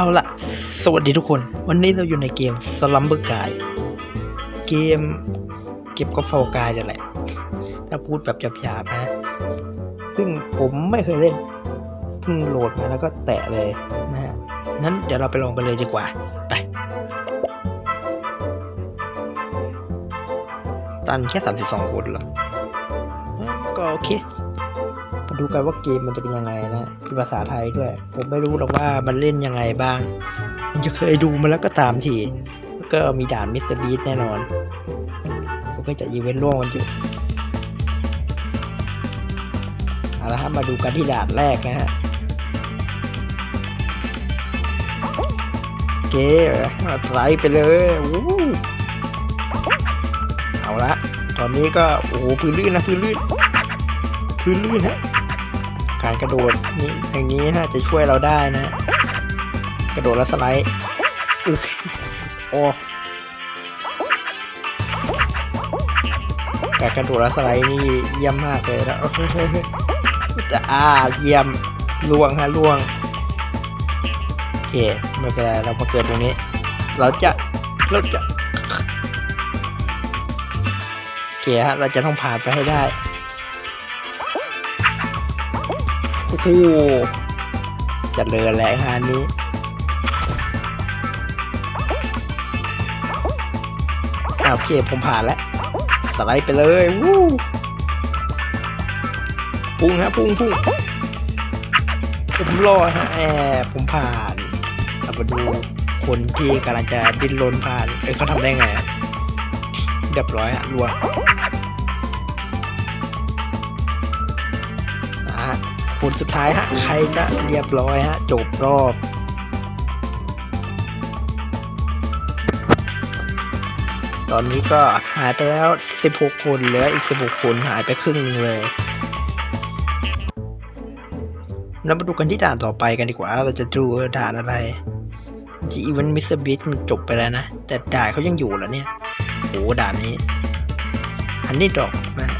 เอาละสวัสดีทุกคน วันนี้เราอยู่ในเกมสลัมเบอร์กายเกมเก็บก็ฟอกายนั่แหละ ถ้าพูดแบบหยาบๆนะ ซึ่งผมไม่เคยเล่น เพิ่งโหลดมาแล้วก็แตะเลยนะฮะ นั้นเดี๋ยวเราไปลองกันเลยดีกว่า ไป ตันแค่ 32คนเหรอ ก็โอเค ดูกันว่าเกมมันจะเป็นยังไงนะเป็นภาษาไทยด้วย ผมไม่รู้หรอกว่ามันเล่นยังไงบ้างมันจะเคยดูมาแล้วก็ตามทีก็มีด่านมิสเตอร์บีแน่นอน ผมก็จะอีเวนต์ร่วมกันอยู่เอาละครับมาดูกันที่ด่านแรกนะฮะโอเคมาไลไปเลยเอาละ ตอนนี้ก็ โอ้โหพื้นลื่นนะพื้นลื่นพื้นลื่นฮะารกระโดดนี่อย่างนี้น่าจะช่วยเราได้นะ กระโดดแล้วสไลด์อึกโอ้การกระโดดแล้วสไลด์นี่เยี่ยมมากเลยแล้วจะอ่าเยี่ยมล่วงฮะล่วงโอเคไม่เป็นไรเรามาเกิดตรงนี้ เราจะเราจะโอเคฮะเราจะต้องผ่านไปให้ได้ โอ้โหจะเลินแหละงานนี้อาโอเคผมผ่านแล้ว สไลด์ไปเลยวู้พุ่งฮะพุ่งพุ่งผมรอดฮะแอบผมผ่านเรามาดูคนที่กำลังจะดิ้นรนผ่าน เอ้ยเขาทำได้ไงเรียบร้อยฮะล่ว ลสุดท้ายฮะ ใครจะเรียบร้อยฮะ จบรอบตอนนี้ก็หายไปแล้ว 16 คนเหลืออีก 16 คนหายไปครึ่งหนึงเลย แล้วมาดูกันที่ด่านต่อไปกันดีกว่า เราจะดูด่านอะไรจีอีเวนมิสเตอร์บิมันจบไปแล้วนะ แต่ด่านเขายังอยู่เหรอเนี่ยโหด่านนี้ อันนี้ดอกนะ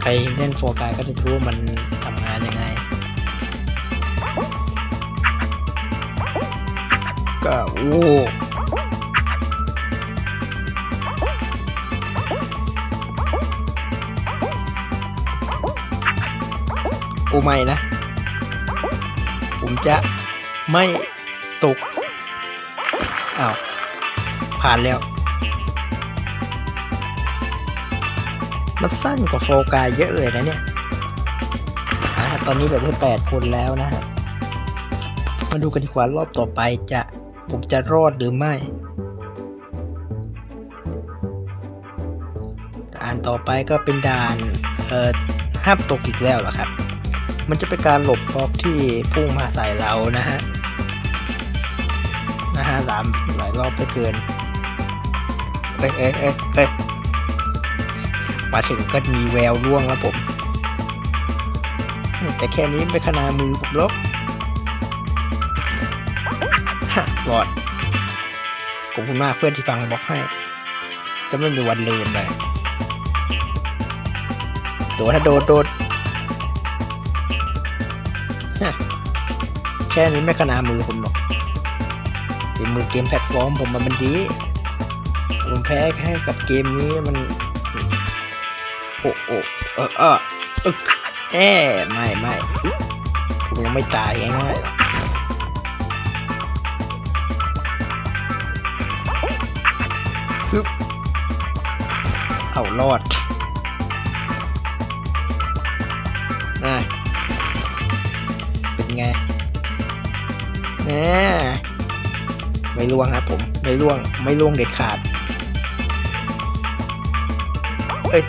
ใครเล่นโฟกายก็จะรู้ว่ามัน ก็โอ้โอ้ไม่นะ ผมจะไม่ตกอ้าวผ่านแล้ว มันสั้นกว่าโฟกายเยอะเลยนะเนี่ยอ่าตอนนี้เหลือแค่แปดคนแล้วนะฮะ มาดูกันดีกว่ารอบต่อไปจะ ผมจะรอดหรือไม่ด่านต่อไปก็เป็นด่านเอ่อห้ามตกอีกแล้วเหรอครับ มันจะเป็นการหลบบล็อกที่พุ่งมาใส่เรานะฮะ นะฮะสามหลายรอบไปเกิน เอ้ยเอ้ยเอ้ยเอ้ยมาถึงก็มีแววร่วงแล้วผม แต่แค่นี้ไม่ขนามือผมหรอกฮะ รอดขอบคุณมากเพื่อนที่ฟังบล็อกให้ จะไม่มีวันลืมเลยโดดถ้าโดดโดดแค่นี้ไม่ขนามือผมหรอกฝีมือเกมแพลตฟอร์มผมมันมันดี ผมแพ้แค่กับเกมนี้มัน โอ้โอ้เออเออเออแอไม่ไม่ผมยังไม่ตายง่ายๆึบเอารอดอะเป็นไงแหมไม่ล่วงครับผม ไม่ล่วง ไม่ล่วงเด็ดขาด เอ้ย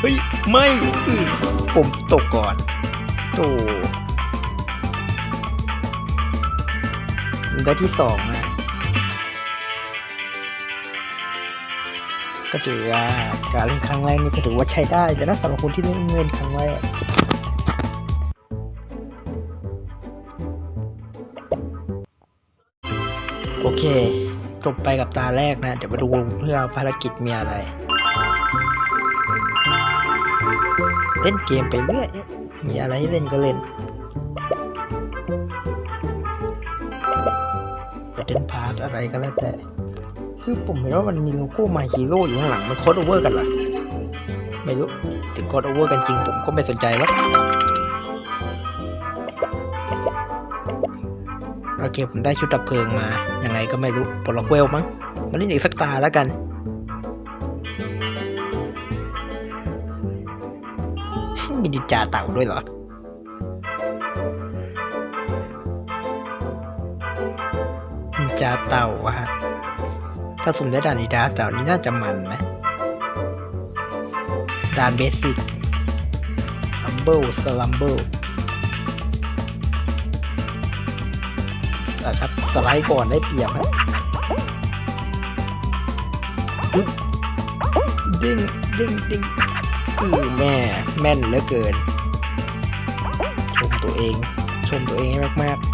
เฮ้ย ไม่ ผมตกก่อนโต ได้ที่สองนะก็ถือว่าการเล่นครั้งแรกนี่ก็ถือว่าใช้ได้ แต่ถ้าสำหรับคนที่เล่นเงินครั้งแรกโอเคจบไปกับตาแรกนะ เดี๋ยวมาดูเพื่อภารกิจมีอะไร เล่นเกมไปเรื่อยมีอะไรให้เล่นก็เล่น ดนพาร์ทอะไรก็แล้วแต่ คือผมเห็นว่ามันมีโลโก้มาฮีโร่อยู่ข้างหลัง มันโคดโอเวอร์กันเหรอไม่รู้ ถึงโคดโอเวอร์กันจริงผมก็ไม่สนใจแล้วโอเค ผมได้ชุดดับเพลิงมา ยังไงก็ไม่รู้ปลดล็อกเวลมั้งมาเล่นอีกสักตาแล้วกัน มีดิจาเต่าด้วยเหรอ เต่าอะฮะ ถ้าสมได้ด่านนินจาเต่านี่น่าจะมันนะ ด่านเบสิกลัมเบิลสลัมเบิลนะครับสไลด์ก่อนได้เปรียบฮะดิ้งดิ้งดิ้งอือแม่แม่นเหลือเกิน ชมตัวเอง ชมตัวเองให้มากๆ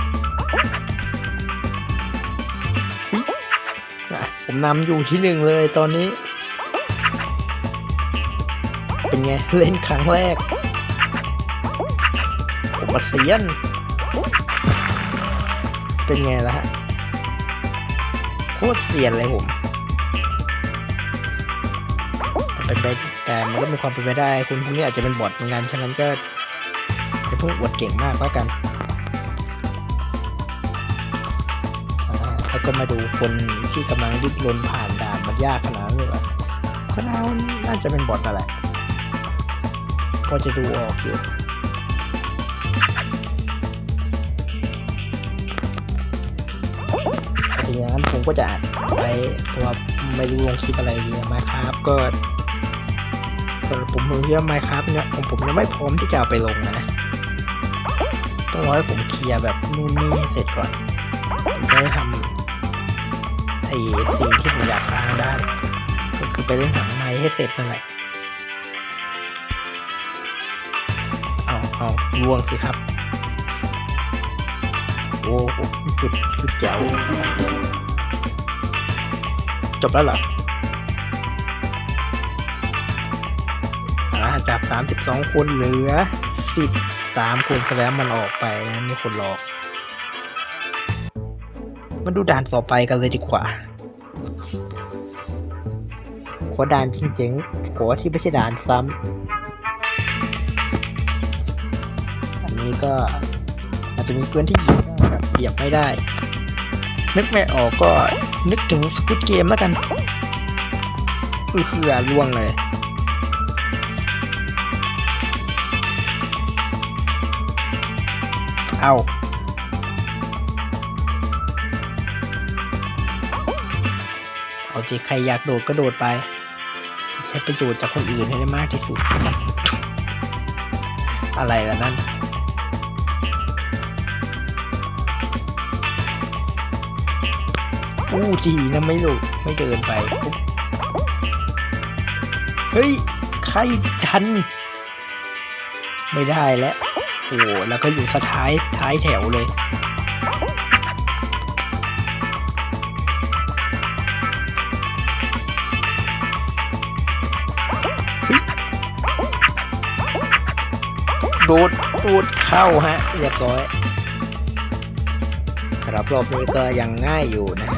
ผมนำอยู่ที่หนึ่งเลยตอนนี้ เป็นไง เล่นครั้งแรก ผมมาเซียน เป็นไงล่ะฮะ โคตรเซียนเลยผมแต่เป็นไปแต่มันก็มีความเป็นไปได้ คุณพวกนี้อาจจะเป็นบอทเหมือนกัน ฉะนั้นก็จะเพิ่งอวดเก่งมากแล้วกัน ก็มาดูคนที่กำลังดิ้นรนผ่านด่านมันยากขนาดนั้เลยเหรอก็น่าน่าจะเป็นบอทนั่นแหละพอจะดูออกอยู่ทีนั้นผมก็จะไว้เพราะว่าไม่รู้ลงคลิปอะไรดีมาครับก็สำหรับผมมือที่ว่าไมครับเนี่ยผมผมยังไม่พร้อมที่จะเอาไปลงนะต้องรอให้ผมเคลียร์แบบนู่นนี่เสร็จก่อนจะได้ทำ ไอ้สิ่งที่ผมอยากสร้างได้ ก็คือไปเล่นหนังไม้ให้เสร็จนั่นแหละเอาเอาล่วงสิครับ โอ้โหจุดจุดแจ๋วจบแล้วเหรอจากสามสิบสองคนเหลือสิบสามคนแสดงมันออกไปนะมีคนหลอก มาดูด่านต่อไปกันเลยดีกว่า ขอด่านจริงๆขอที่ไม่ใช่ด่านซ้ำอันนี้ก็อาจจะมีเพื่อนที่ยิงแบบเหยียบไม่ได้ นึกไม่ออกก็นึกถึงสกุตเกมแล้วกันอือคือล่วงเลยเอา เอาที่ใครอยากโดดก็โดดไป ใช้ประโยชน์จากคนอื่นให้ได้มากที่สุด อะไรล่ะนั่นอู้ดีนะไม่หลุดไม่เดินไป เฮ้ย ใครทัน ไม่ได้แล้ว โอ้แล้วก็อยู่สท้ายท้ายแถวเลย ดดโดดเข้าฮะเรียบร้อยสำหรับรอบนี้ก็ยังง่ายอยู่นะ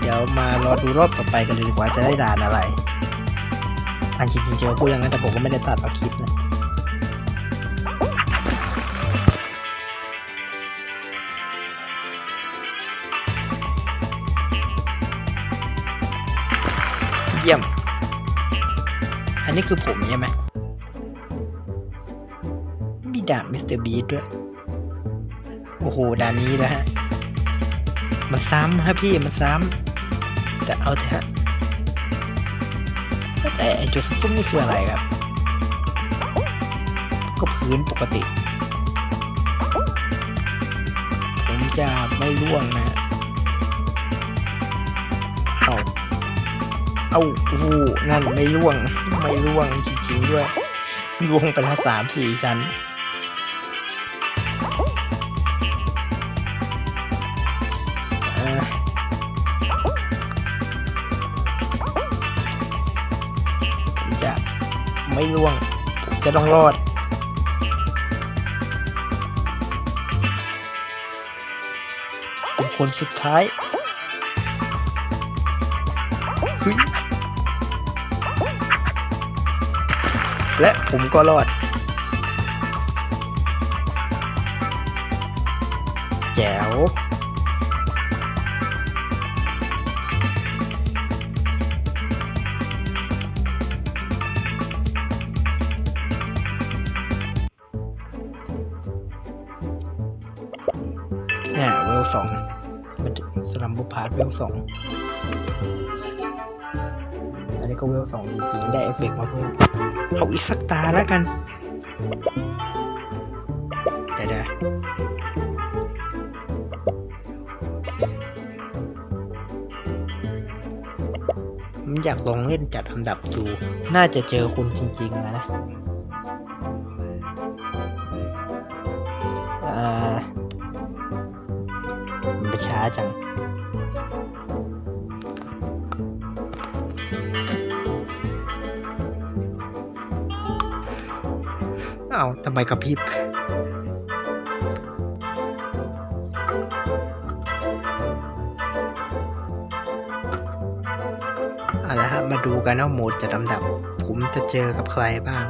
เดี๋ยวมารอดูรอบต่อไปกันเลยดีกว่าจะได้ด่านอะไรอันจริงๆเจอพูดอย่างนั้นแต่ผมก็ไม่ได้ตัดเอาคลิปนะ นนี้คือผมใช่ไหมมีด่านมิสเตอร์บีด้วย โอ้โห ด่านนี้แล้วฮะมันซ้ำฮะพี่มันซ้ำแต่เอาเถอะฮะแต่ไอจุดฟุ้งนี่คืออะไรครับ ก็พื้นปกติ ผมจะไม่ร่วงนะฮะ เอาโอ้โหนั่นไม่ร่วง ไม่ร่วงจริงๆด้วยร่วงไปละสามสี่ชั้นเอ่อไม่ล่วง จะต้องรอดคนสุดท้าย และผมก็รอด แจ๋วเนี่ยเวลสองมันสลัมบูพาร์ทเวลสอง ก็เวลสองจริงๆได้เอฟเฟกต์มาเพิ่มเอาอีกสักตาแล้วกันเดี๋ยวเดี๋ยวผมอยากลองเล่นจัดอันดับดู น่าจะเจอคุณจริงๆนะอ่ามันไปช้าจัง อ้าวทำไมกระพริบเอาละฮะมาดูกันว่าโหมดจะลำดับ ผมจะเจอกับใครบ้าง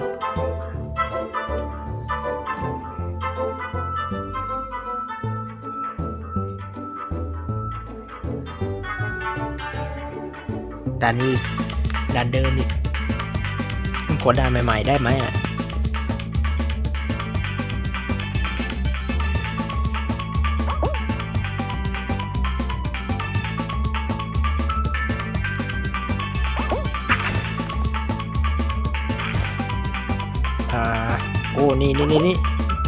ด่านนี้ด่านเดิมอีกมันกดด่านใหม่ ๆ ได้ไหมอะ โอ้ นี่นี่นี่นี่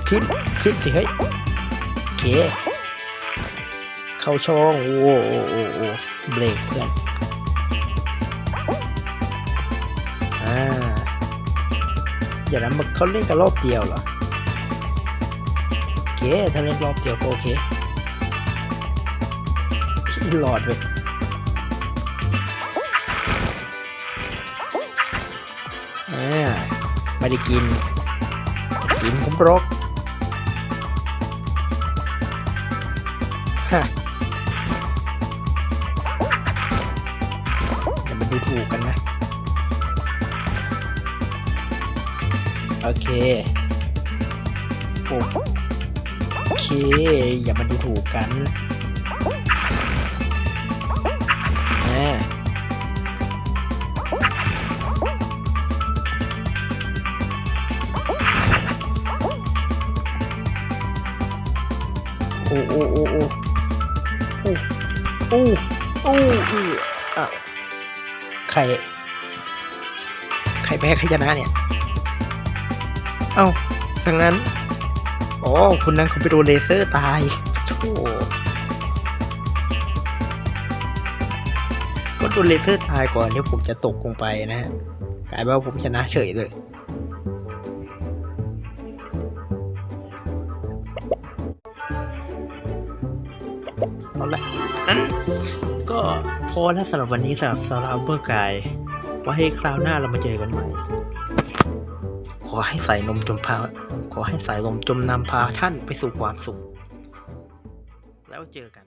ขึ้น ขึ้นสิเฮ้ยโอเค เข้าช่องโอ้โอ้โอ้โอ้โอ้เบรกเพื่อน อ่า อย่างนั้นมันเขาเล่นกันรอบเดียวเหรอโอเค ถ้าเล่นรอบเดียวก็โอเคพี่หลอดเลยอ่าไม่ได้กิน กินผมรกฮะอย่ามาดูถูกกันนะ โอเคโอโอเค อย่ามาดูถูกกันอ่า โอ้โอ้โอ้โอ้โอ้โอ้โอ้อื้ออะใคร ใครแพ้ใครชนะเนี่ย เอ้าดังนั้น อ๋อคุณนั้นเขาไปโดนเลเซอร์ตายโธ่ก็โดนเลเซอร์ตายก่อนที่ผมจะตกลงไปนะฮะกลายเป็นว่าผมชนะเฉยเลย ละนั้นก็พอแล้วสำหรับวันนี้สำหรับสลาวเบอร์กายไว้ให้คราวหน้าเรามาเจอกันใหม่ ขอให้สายลมจมพา ขอให้สายลมจมนำพาท่านไปสู่ความสุข แล้วเจอกัน